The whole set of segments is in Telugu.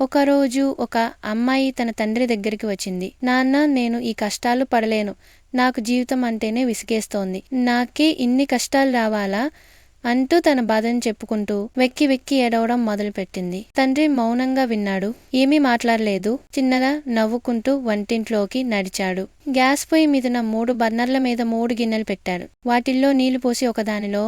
ఒకరోజు ఒక అమ్మాయి తన తండ్రి దగ్గరికి వచ్చింది. నాన్న నేను ఈ కష్టాలు పడలేను. నాకు జీవితం అంటేనే విసిగేస్తోంది. నాకే ఇన్ని కష్టాలు రావాలా? అంటూ తన బాధను చెప్పుకుంటూ వెక్కి వెక్కి ఏడవడం మొదలుపెట్టింది. తండ్రి మౌనంగా విన్నాడు. ఏమీ మాట్లాడలేదు. చిన్నగా నవ్వుకుంటూ వంటింట్లోకి నడిచాడు. గ్యాస్ పొయ్యి మీదన మూడు బర్నర్ల మీద మూడు గిన్నెలు పెట్టాడు. వాటిల్లో నీళ్ళు పోసి ఒకదానిలో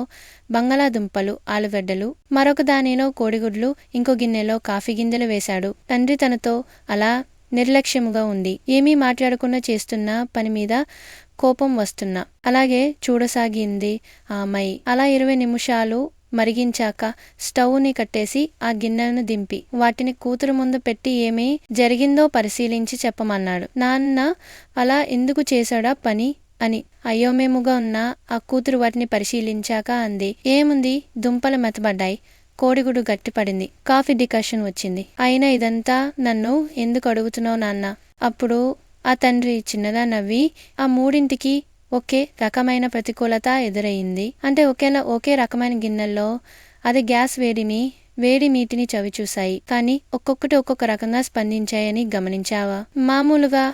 బంగాళాదుంపలు ఆలుగడ్డలు మరొక దానిలో కోడిగుడ్లు ఇంకో గిన్నెలో కాఫీ గింజలు వేశాడు. తండ్రి తనతో అలా నిర్లక్ష్యముగా ఉంది. ఏమీ మాట్లాడకుండా చేస్తున్న పని మీద కోపం వస్తున్నా. అలాగే చూడసాగింది ఆ అమ్మాయి. అలా ఇరవై నిమిషాలు మరిగించాక స్టవ్ని కట్టేసి ఆ గిన్నెను దింపి. వాటిని కూతురు ముందు పెట్టి ఏమి జరిగిందో పరిశీలించి చెప్పమన్నాడు. నాన్న అలా ఎందుకు చేశాడా పని? అని. అయోమేముగా ఉన్న. ఆ కూతురు వాటిని పరిశీలించాక అంది. ఏముంది? దుంపలు మెతబడ్డాయి కోడిగుడు గట్టిపడింది. కాఫీ డికషన్ వచ్చింది. అయినా ఇదంతా నన్ను ఎందుకు అడుగుతున్నావు నాన్న? అప్పుడు ఆ తండ్రి చిన్నగా నవ్వి ఆ మూడింటికి ఒకే రకమైన ప్రతికూలత ఎదురయ్యింది అంటే ఒకేలా ఒకే రకమైన గిన్నెల్లో అది గ్యాస్ వేడిని వేడి నీటిని చవి చూశాయి కానీ ఒక్కొక్కటి ఒక్కొక్క రకంగా స్పందించాయని గమనించావా? మామూలుగా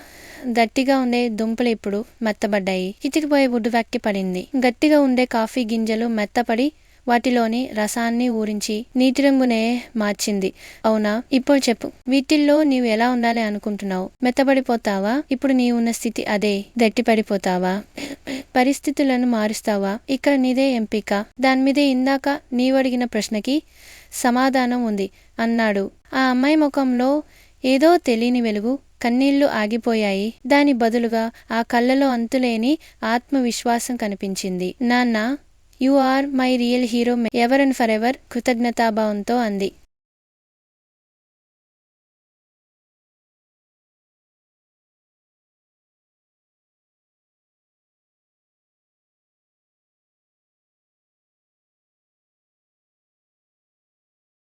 గట్టిగా ఉండే దుంపలు ఇప్పుడు మెత్తబడ్డాయి. చితికిపోయే వుడ్డు వెక్కి పడింది. గట్టిగా ఉండే కాఫీ గింజలు మెత్తపడి వాటిలోని రసాన్ని ఊరించి నీటి రంగునే మార్చింది. అవునా? ఇప్పుడు చెప్పు. వీటిల్లో నీవు ఎలా ఉండాలి అనుకుంటున్నావు? మెత్తబడిపోతావా? ఇప్పుడు నీ ఉన్న స్థితి అదే. గట్టిపడిపోతావా? పరిస్థితులను మారుస్తావా? ఇక్కడ నీదే ఎంపిక. దాని మీదే ఇందాక నీవు అడిగిన ప్రశ్నకి సమాధానం ఉంది అన్నాడు. ఆ అమ్మాయి ముఖంలో ఏదో తెలియని వెలుగు కన్నీళ్ళు ఆగిపోయాయి. దాని బదులుగా ఆ కళ్ళలో అంతులేని ఆత్మవిశ్వాసం కనిపించింది. నాన్న you are my real hero ever and forever కృతజ్ఞతాభావంతో అంది.